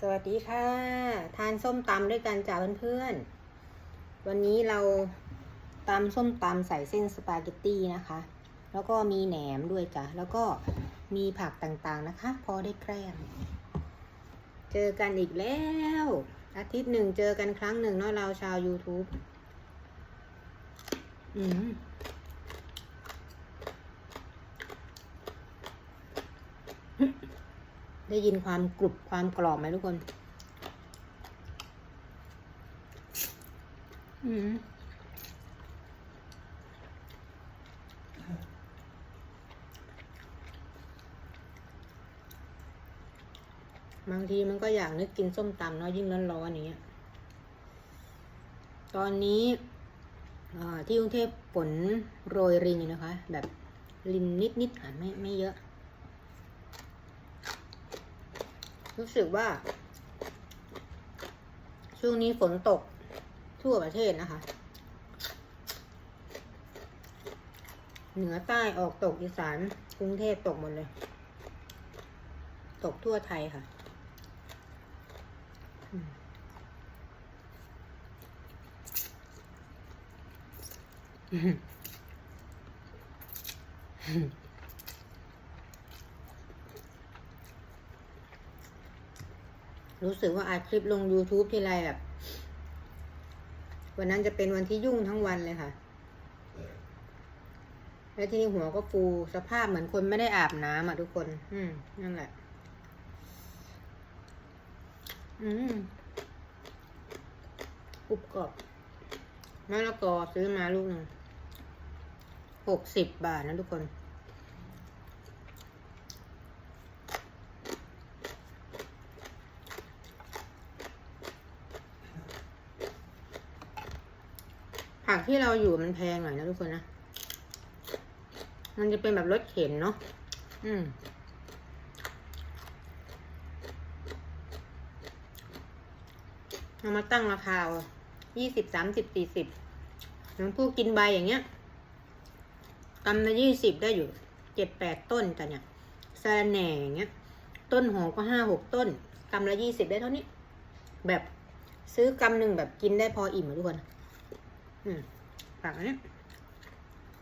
สวัสดีค่ะ ทานส้มตำด้วยกันจ้าเพื่อนๆ วันนี้เราตำส้มตำใส่เส้นสปาเกตตี้นะคะ แล้วก็มีแหนมด้วยจ้ะแล้วก็มีผักต่างๆนะคะ พอได้แกล้มเจอกันอีกแล้ว อาทิตย์หนึ่งเจอกันครั้งหนึ่งเนาะเราชาว YouTube อืม ได้ยินความกรุบความกรอบไหมทุกคน อืมบางทีมันก็อยากนึกกินส้มตำเนาะยิ่งร้อนๆอย่างเงี้ย ตอนนี้อ่าที่กรุงเทพฝนโรยรินอยู่นะคะ แบบรินนิดๆค่ะไม่ไม่เยอะ รู้สึกว่า ช่วงนี้ฝนตกทั่วประเทศนะคะ เหนือใต้ออกตกอีสานกรุงเทพตกหมดเลย ตกทั่วไทยค่ะอืมอืมอืม รู้สึกว่าอัดคลิปลง YouTube ทีไรแบบวันนั้นจะเป็นวันที่ยุ่งทั้งวันเลยค่ะ แล้วทีนี้หัวก็ฟูสภาพเหมือนคนไม่ได้อาบน้ำอะทุกคน อืม นั่นแหละ อืมอุบกรอบมะละกอซื้อมาลูกหนึ่งหกสิบบาทนะทุกคน ผักที่เราอยู่มันแพงหน่อยนะทุกคนนะ มันจะเป็นแบบรถเข็นเนาะ อืมเอามาตั้งราคายี่สิบสามสิบสี่สิบอย่างพวกกินใบอย่างเงี้ยกำละยี่สิบได้อยู่เจ็ดแปดต้นแต่เนี่ยสะแหน่อย่างเงี้ย ต้นหอมก็ห้าหกต้นกำละยี่สิบได้เท่านี้ แบบซื้อกำหนึ่งแบบกินได้พออิ่มอะทุกคน ผักนี้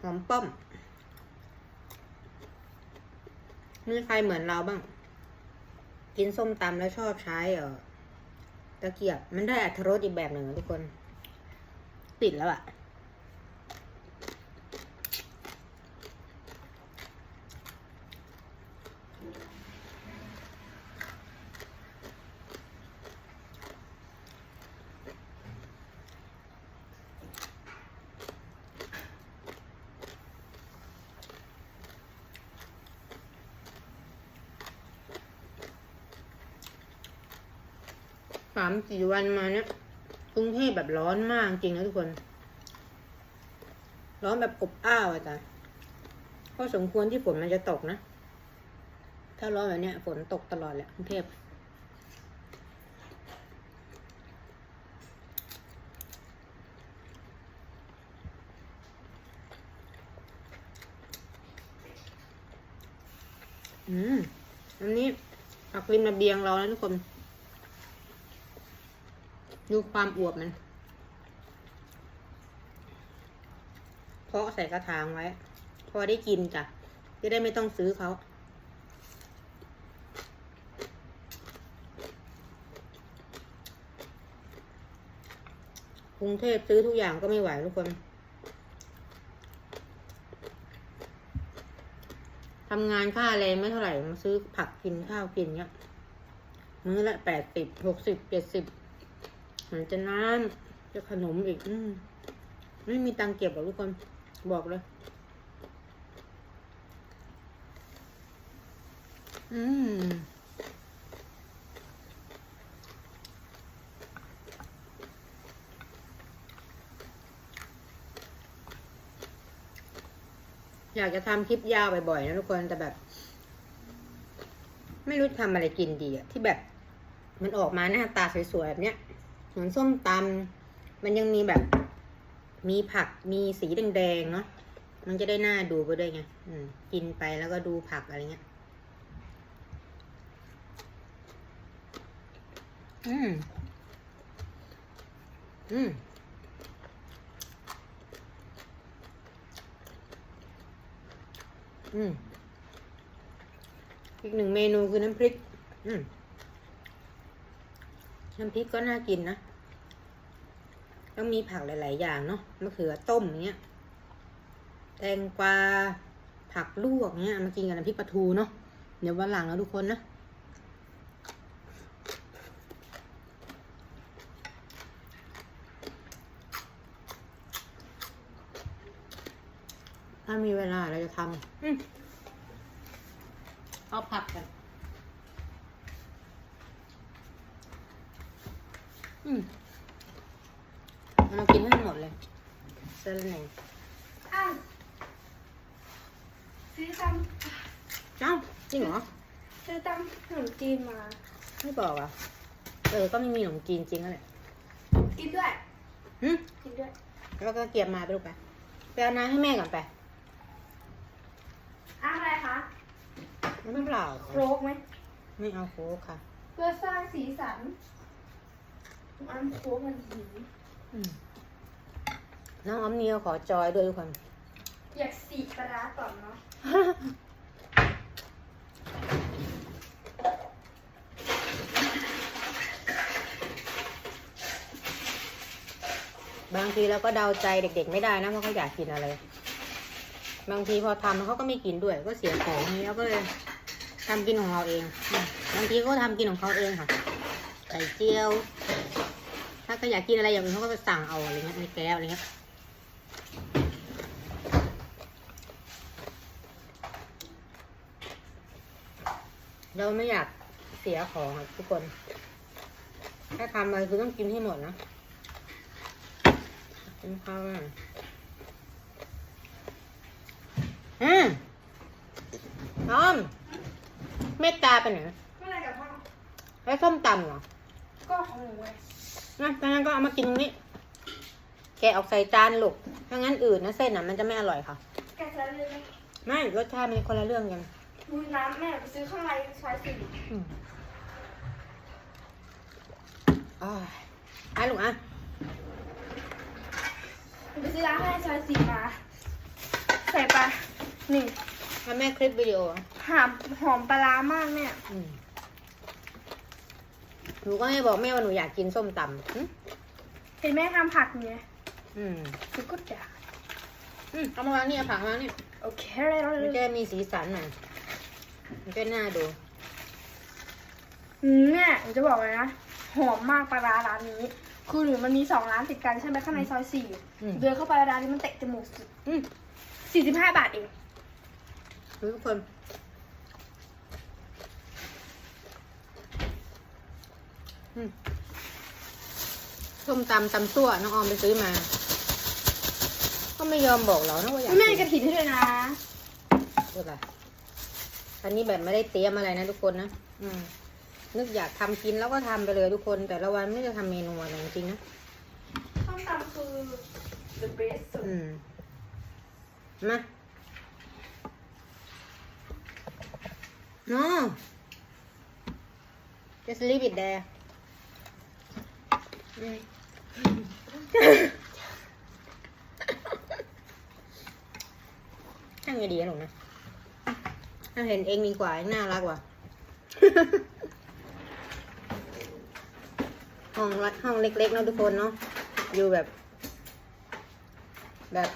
หอมป้อม มีใครเหมือนเราบ้าง กินส้มตำแล้วชอบใช้เออตะเกียบ มันได้อัตรสอีกแบบหนึ่งทุกคน ติดแล้วอะ สามสี่วันมาเนี่ยกรุงเทพแบบร้อนมากจริงนะทุกคน ร้อนแบบอบอ้าวอะจ้ะก็สมควรที่ฝนมันจะตกนะ ถ้าร้อนแบบเนี้ยฝนตกตลอดแหละกรุงเทพอืม อันนี้ผักริมระเบียงเรานะทุกคน ดูความอวบมัน เพาะใส่กระถางไว้ พอได้กินจ้ะ จะได้ไม่ต้องซื้อเขา กรุงเทพซื้อทุกอย่างก็ไม่ไหวทุกคน ทำงานค่าแรงไม่เท่าไหร่มาซื้อผักกินข้าวกินเนี้ย มื้อละแปดสิบหกสิบเจ็ดสิบ มันจะน้ำจะขนมอีก อืมไม่มีตังเก็บหรอกทุกคน บอกเลย อืมอยากจะทำคลิปยาวบ่อยๆนะทุกคนแต่แบบ ไม่รู้ทำอะไรกินดีอะที่แบบ มันออกมาหน้าตาสวยๆแบบเนี้ย เหมือนส้มตำมันยังมีแบบ มีผักมีสีแดงๆเนาะมันจะได้หน่าดูไปด้วยไงกินไปแล้วก็ดูผักอะไรเงี้ย อืม อืม อืม อีกหนึ่งเมนูคือน้ำพริก อืม น้ำพริกก็น่ากินนะต้องมีผักหลาย ๆ อย่างเนาะมะเขือต้มอย่างเงี้ย แตงกวา ผักลวกเงี้ย มากินกับน้ำพริกปลาทูเนาะ เดี๋ยววันหลังนะทุกคนนะ ถ้ามีเวลาเราจะทำอเอาผักกัน อืมเอามากินให้หมดเลยเซอร์ไหนอ้าวซื้อตเอ้าจริงเหรอำซื้อตำขนมจีนมา ไม่บอกอะ เออ ก็ไม่มีขนมจีนจริงนั่นแหละกินด้วยหึกินด้วย แล้วก็เกียบมาไปลูกไป ไปเอาน้ำให้แม่ก่อนไปอ้าวอะไรคะไม่เปล่าโครกไหม ไม่เอาโค้กค่ะ เพื่อสร้างสีสัน อันโครกมันหิวอืมน้องออมเนียวขอจอยด้วยทุกคน อยากสีปลาร้าก่อนเนาะบางทีเราก็เดาใจเด็กๆ ไม่ได้นะว่าเขาอยากกินอะไร บางทีพอทำเขาก็ไม่กินด้วย ก็เสียของนี้เราก็เลยทำกินของเราเองอืมบางทีก็ทำกินของเขาเองค่ะไข่เจียว ถ้าก็อยากกินอะไรอย่างอื่นเขาก็ไปสั่งเอาอะไรเงี้ยในแก้วอะไรเงี้ยเราไม่อยากเสียของอะทุกคน ถ้าทำอะไรคือต้องกินให้หมดนะกินข้าวอะอืมน้อมเมตตาไปไหนเมื่อไรกับพ่อแล้วส้มตำเหรอ ก็ของหนูไง นะดังนั้นก็เอามากินตรงนี้ แกะออกใส่จานลูกถ้างั้นอื่นนะเส้นอะมันจะไม่อร่อยค่ะ แกะแล้วเลยไหมไม่รสชาติมันคนละเรื่องกันดูน้ำแม่ไปซื้อข้างในซอยสี่อืมอ่าอะลูกอะไปซื้อร้านข้างในซอยสี่มา ใส่ปลานี่แล้วแม่คลิปวิดีโออะหอมหอมปลาร้ามากเนี่ยอืม หนูก็ให้บอกแม่ว่าหนูอยากกินส้มตำหึเห็นแม่ทำผักเนี่ยอืมคือก็อยากอืมเอามาวางนี่เอาผักมาวางนี่โอเคเลยเรามันจะได้มีสีสันหน่อยมันจะน่าดู อืมเนี่ยผมจะบอกเลยนะหอมมากปลาร้าร้านนี้ คือหนูมันมีสองร้านติดกันใช่ไหมข้างในซอยสี่อืม เดินเข้าไปร้านนี้มันเตะจมูกสุดอืมสี่สิบห้าบาทเองดูทุกคนอืม ส้มตำตำซั่วน้องออมไปซื้อมา ก็ไม่ยอมบอกเรานะว่าอยากแม่กินกระถิ่นให้ด้วยนะพูดอะไรอันนี้แบบไม่ได้เตรียมอะไรนะทุกคนนะอืม นึกอยากทำกินแล้วก็ทำไปเลยทุกคน แต่ละวันไม่ได้ทำเมนูอะไรจริงๆนะข้าวตำคือ the best สุดอืมมา no just leave it there อืมช่างไงดีนะหนูนะถ้าเห็นเองดีกว่าเองน่ารักกว่าห้องละห้องเล็กๆเนาะทุกคนเนาะอยู่แบบ แบบ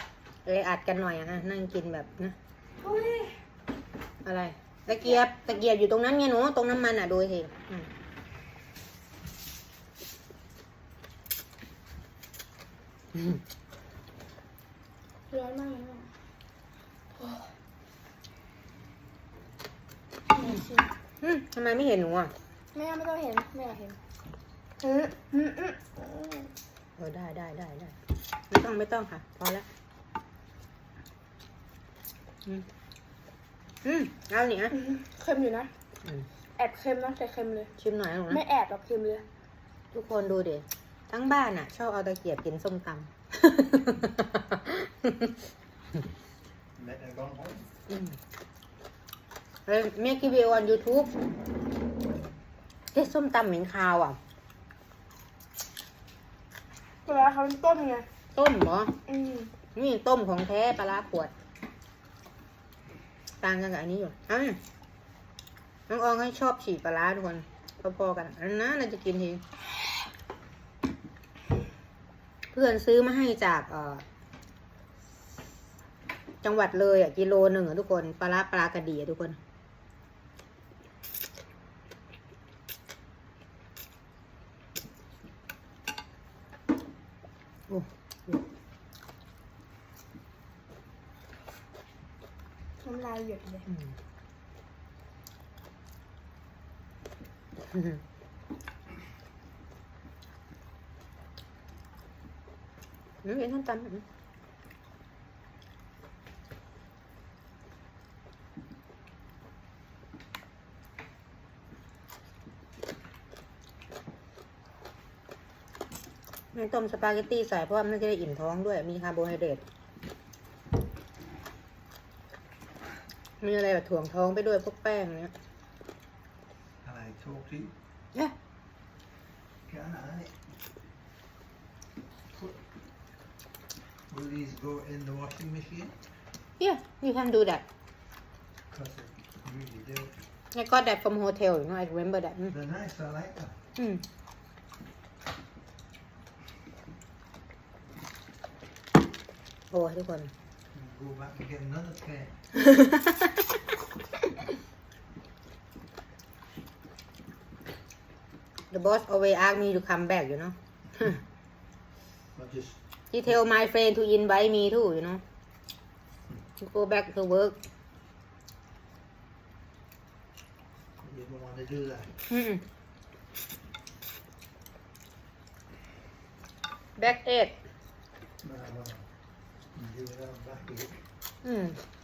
เลยอัดกันหน่อยอะนะนั่งกินแบบนะเฮ้ยอะไรตะเกียบตะเกียบอยู่ตรงนั้นไงหนูตรงน้ำมันอะดูสิอืมอืม ร้อนมากเลยอะโอ้ยแม่ชิมอืมทำไมไม่เห็นหนูอะแม่ไม่ต้องเห็น ไม่อยากเห็นอืมอืมอืมอืมเออได้ได้ได้ได้ ไม่ต้องไม่ต้องค่ะ พอแล้ว อืมอืมเอาเนี่ยอืมเค็มอยู่นะอืมแอบเค็มนะแต่เค็มเลย ชิมหน่อยนะหนูไม่นะแอบหรอกเค็มเลย ทุกคนดูดิ ทั้งบ้านอะชอบเอาตะเกียบกินส้มตำ Let them go home. อืมเฮ้ยเมควิดีโอ on YouTube เจ๊ส้มตำเหม็นคาวอะปลาร้าเขาเป็นต้มไง ต้มเหรอ อืมนี่ต้มของแท้ปลาร้าขวด ต่างกันกับอันนี้อยู่เอ้าน้องอองให้ชอบฉีกปลาร้าทุกคนพอๆกันอันนั้นเราจะกินที เพื่อนซื้อมาให้จากเอ่อจังหวัดเลยอะกิโลหนึ่งอะทุกคนปลาร้าปลากระดีอะทุกคน โอ้น้ำลายหยดเลย อืมอืมเห็นท่านตันอืมไม่ต้มสปาเกตตี้ใส่เพราะว่ามันจะได้อิ่มท้องด้วย มีคาร์โบไฮเดรต มีอะไรแบบถ่วงท้องไปด้วยพวกแป้งเนี้ย Can I talk to you? เนี่ go in the washing machine? Yeah, you can do that. Because I. I got that from hotel, you know, I remember that. Mm. Nice, I like that. Mm. Oh, I Go back and get another pair. the boss always asked me to come back, you know. I just he tell my friend to invite me too you know to go back to work you don't want to do that. อืม back eight No, no. You do it on back here. อืม How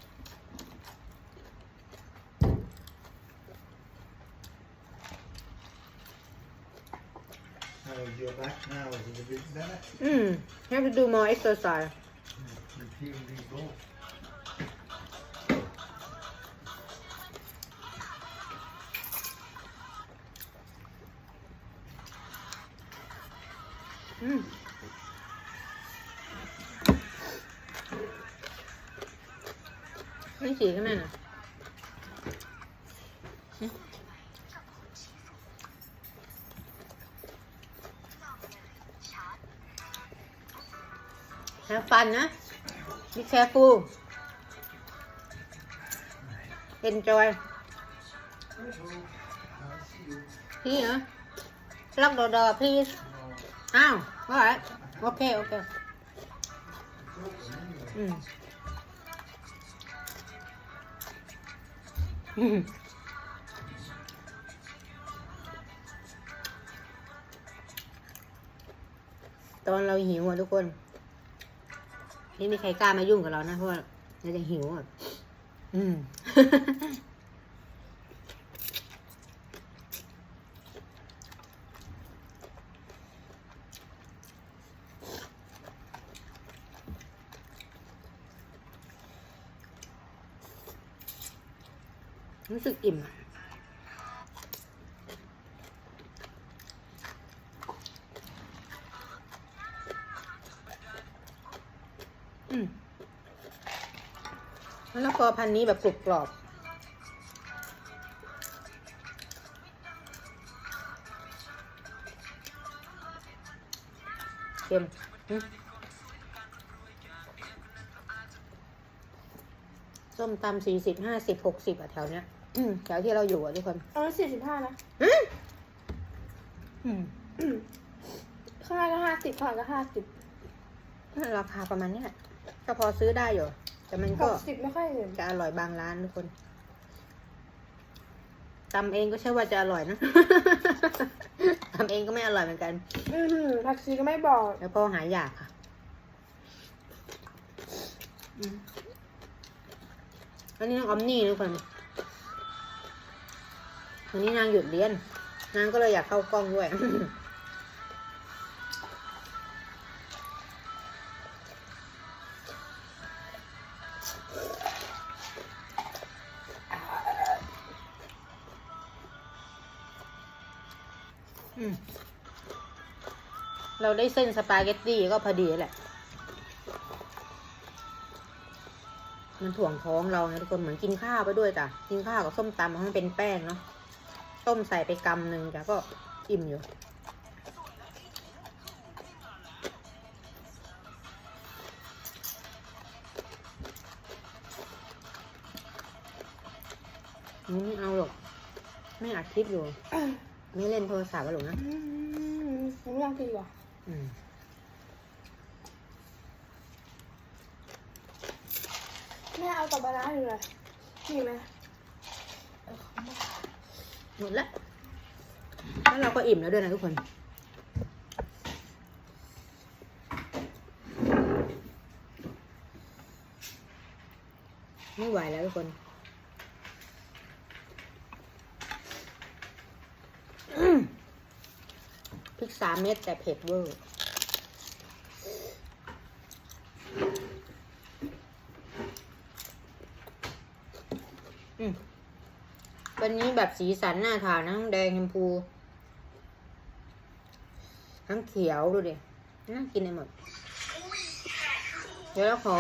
your back now? Is it a bit better? อืม have to do more exercise You feel these both. อืมไม่ฉีกันนะ be แช่ฟูเอ็นจอยพี่เหรอลัอกดอดอพี่อ้าวว่าโอเค โอเค อืมอืม ตอนเราหิวอะทุกคน ไม่มีใครกล้ามายุ่งกับเรานะ เพราะว่าเราจะหิวอะ อืม รู้สึกอิ่มอะ แล้วก็พันธุ์นี้แบบกรุบกรอบ เค็มอืมส้มตำสี่สิบห้าสิบหกสิบอะแถวเนี้ยอืมแถวที่เราอยู่อะทุกคนเอาสี่สิบห้านะอืมอืมข้างในก็ห้าสิบข้างในก็ห้าสิบราคาประมาณเนี้ยก็พอซื้อได้อยู่ แต่มันหก็กสิบไม่ค่อยเห็นจะอร่อยบางร้านทุกคนตำเองก็ใช่ว่าจะอร่อยนะทำเองก็ไม่อร่อยเหมือนกัน อือหือผักชีก็ไม่บอก แล้วพอหายากค่ะอืมอันนี้น้องออมนี่ทุกคนวันนี้นางหยุดเรียน นางก็เลยอยากเข้ากล้องด้วย เราได้เส้นสปาเกตตี้ก็พอดีแหละ มันถ่วงท้องเราไงทุกคนเหมือนกินข้าวไปด้วยจ้ะ กินข้าวกับส้มตำมันเป็นแป้งเนาะ ต้มใส่ไปกำหนึ่งจ้ะก็อิ่มอยู่อืมไม่เอาหรอก ไม่อัดคลิปอยู่ ไม่เล่นโทรศัพท์หรอกนะอืมหนูอยากกินว่ะ แม่เอากับปลาร้าอยู่เลยมีไหมหมดละแล้วเราก็อิ่มแล้วด้วยนะทุกคน ไม่ไหวแล้วทุกคน อืมพริก สามเม็ดแต่เผ็ดเวอร์อืมวันนี้แบบสีสันน่าทานทั้งแดงชมพู ทั้งเขียวดูดิ น่ากินไปหมด เดี๋ยวเราขอ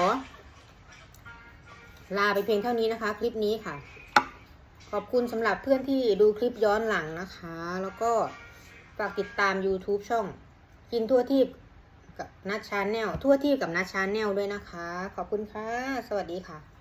ลาไปเพียงเท่านี้นะคะ คลิปนี้ค่ะ ขอบคุณสำหรับเพื่อนที่ดูคลิปย้อนหลังนะคะ แล้วก็ ฝากติดตาม YouTube ช่อง กินทั่วทีบกับนัดชาแนลทั่วทีบกับนัดชาแนลด้วยนะคะ ขอบคุณค่ะ สวัสดีค่ะ